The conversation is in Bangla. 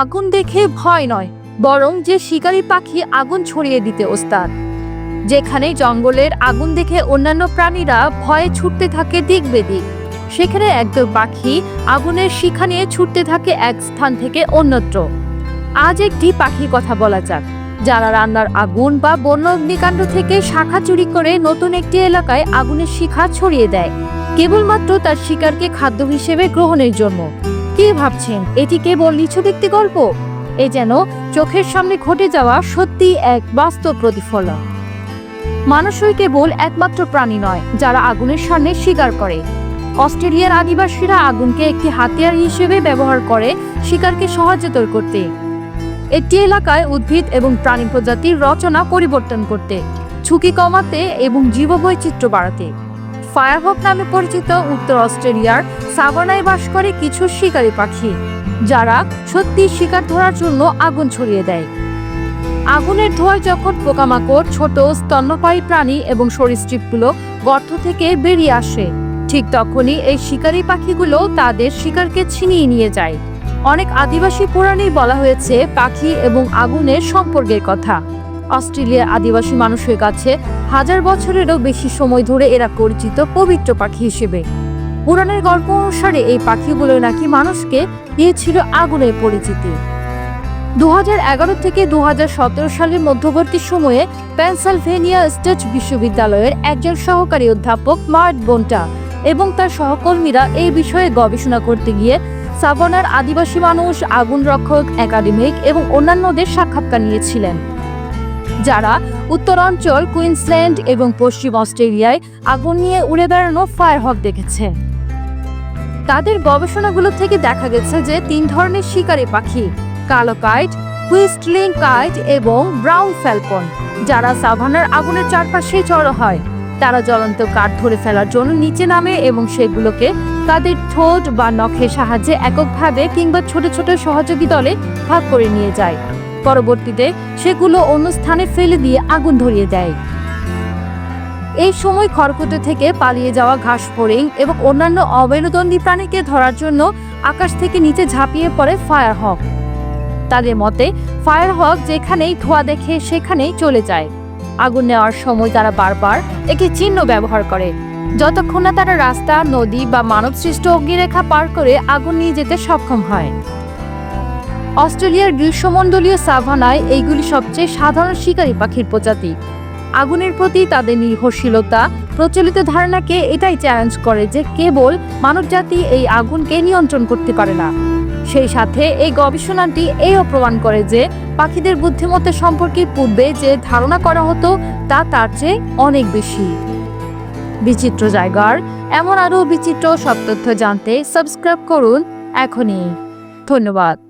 আগুন দেখে ভয় নয়, বরং যে শিকারী পাখি আগুন ছড়িয়ে দিতে ওস্তাদ। যেখানে জঙ্গলের আগুন দেখে অন্যান্য প্রাণীরা ভয়ে ছুটতে থাকে দিক বেদিক, সেখানে একদল পাখি আগুনের শিখা নিয়ে ছুটতে থাকে এক স্থান থেকে অন্যত্র। আজ একটি পাখির কথা বলা যাক, যারা রান্নার আগুন বা বন্য অগ্নিকাণ্ড থেকে শাখা চুরি করে নতুন একটি এলাকায় আগুনের শিখা ছড়িয়ে দেয়। কেবলমাত্র তার শিকারকে খাদ্য হিসেবে গ্রহণের জন্য। কি ভাবছেন? এটি কেবল ব্যক্তি গল্প? এ যেন চোখের সামনে ঘটে যাওয়া সত্যি এক বাস্তব প্রতিফলন। মানুষই কেবল একমাত্র প্রাণী নয়, যারা আগুনের সামনে শিকার করে। অস্ট্রেলিয়ার আদিবাসীরা আগুনকে একটি হাতিয়ার হিসেবে ব্যবহার করে শিকারকে সহজতর করতে। একটি এলাকায় উদ্ভিদ এবং প্রাণী প্রজাতির রচনা পরিবর্তন করতে, ঝুঁকি কমাতে এবং জীববৈচিত্র্য বাড়াতে। ফায়ারহক নামে পরিচিত উত্তর অস্ট্রেলিয়ার সাভানায় বাস করে কিছু শিকারী পাখি, যারা সত্যি শিকার ধরার জন্য আগুন ছড়িয়ে দেয়। আগুনের ধোঁয়ায় যখন পোকামাকড়, ছোট স্তন্যপায়ী প্রাণী এবং সরীসৃপগুলো গর্ত থেকে বেরিয়ে আসে, ঠিক তখনই এই শিকারী পাখিগুলো তাদের শিকারকে ছিনিয়ে নিয়ে যায়। অনেক আদিবাসী পুরাণেই বলা হয়েছে পাখি এবং আগুনের সম্পর্কের কথা। অস্ট্রেলিয়ার আদিবাসী মানুষের কাছে হাজার বছরেরও বেশি সময় ধরে এরা পরিচিত পবিত্র পাখি হিসেবে। পুরাণের গল্প অনুসারে এই পাখিগুলো নাকি মানুষকে দিয়েছিল আগুনের পরিচিতি। দু এগারো থেকে দু সতেরো সালের মধ্যবর্তী সময়ে পেনসিলভেনিয়া স্টেট বিশ্ববিদ্যালয়ের একজন সহকারী অধ্যাপক মার্ট বোন্টা এবং তার সহকর্মীরা এই বিষয়ে গবেষণা করতে গিয়ে সাভানার আদিবাসী মানুষ আগুন রক্ষক একাডেমিক এবং অন্যান্যদের সাক্ষাৎকার নিয়েছিলেন। যারা উত্তরাঞ্চল, কুইন্সল্যান্ড এবং পশ্চিম অস্ট্রেলিয়ায় আগুন নিয়ে উড়ে বেড়ানো ফায়ারহক দেখেছে। তাদের গবেষণাগুলো থেকে দেখা গেছে যে তিন ধরনের শিকারী পাখি, কালো কাইট, হুইস্টলিং কাইট এবং ব্রাউন ফ্যালকন, যারা সাভানার আগুনের চারপাশে জড়ো হয়। তারা জ্বলন্ত কাঠ ধরে ফেলার জন্য নিচে নামে এবং সেগুলোকে তাদের ঠোঁট বা নখের সাহায্যে এককভাবে কিংবা ছোট ছোট সহযোগী দলে ভাগ করে নিয়ে যায়। পরবর্তীতে সেগুলো অন্য স্থানে ফেলে দিয়ে আগুন ধরিয়ে দেয়। এই সময় খড়কুটো থেকে পালিয়ে যাওয়া ঘাস ফড়িং এবং অন্যান্য অমেরুদণ্ডী প্রাণীকে ধরার জন্য আকাশ থেকে নিচে ঝাঁপিয়ে পড়ে ফায়ার হক। তাদের মতে, ফায়ার হক যেখানেই ধোঁয়া দেখে সেখানেই চলে যায়। আগুন নেওয়ার সময় তারা বারবার একটি চিহ্ন ব্যবহার করে। যতক্ষণ না তারা রাস্তা, নদী বা মানবসৃষ্ট অগ্নিরেখা পার করে আগুন নিয়ে যেতে সক্ষম হয়। অস্ট্রেলিয়ার গ্রীষ্মমণ্ডলীয় সাভানায় এইগুলি সবচেয়ে সাধারণ শিকারী পাখির প্রজাতি। আগুনের প্রতি তাদের নির্ভরশীলতা, প্রচলিত ধারণাকে এটাই চ্যালেঞ্জ করে যে কেবল মানবজাতি এই আগুনকে নিয়ন্ত্রণ করতে পারে না। সেই সাথে এই গবেষণাটি এও প্রমাণ করে যে পাখিদের বুদ্ধিমত্তা সম্পর্কে পূর্বে যে ধারণা করা হতো, তা তার চেয়ে অনেক বেশি। বিচিত্র জায়গার এমন আরও বিচিত্র সব তথ্য জানতে সাবস্ক্রাইব করুন এখনই। ধন্যবাদ।